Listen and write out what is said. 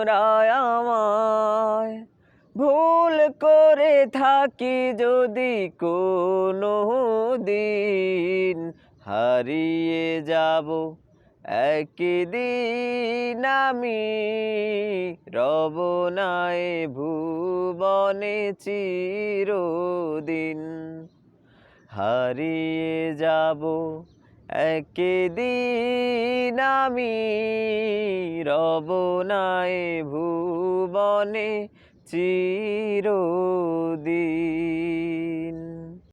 তোমরা আমায় ভুল করে থাকি যদি কোনো দিন হারিয়ে যাব একদিন আমি, রব নাই ভুবনে চিরদিন। হারিয়ে যাব একদিন আমি রব নাই ভুবনে চিরদিন।